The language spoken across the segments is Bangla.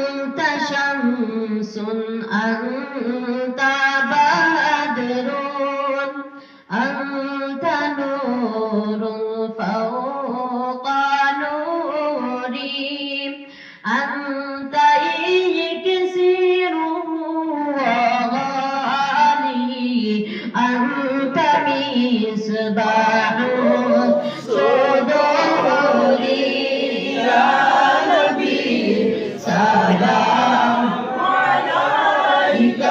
أنت شمس أنت بدر América.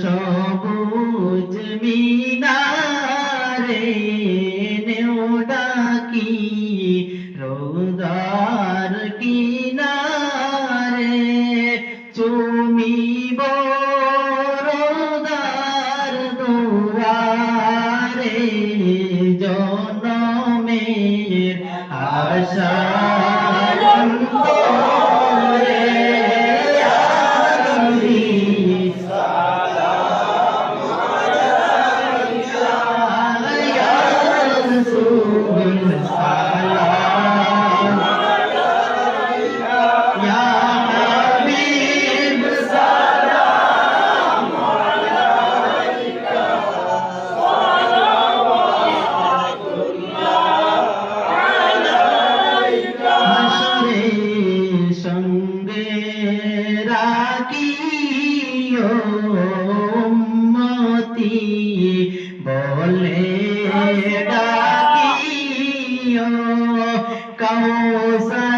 সবুজ মিনারে নেও ডাকি রোদার কিনারে চুমিব রোদার দুয়ারে জনমের আশা মতি বলে ডাকিও কৌ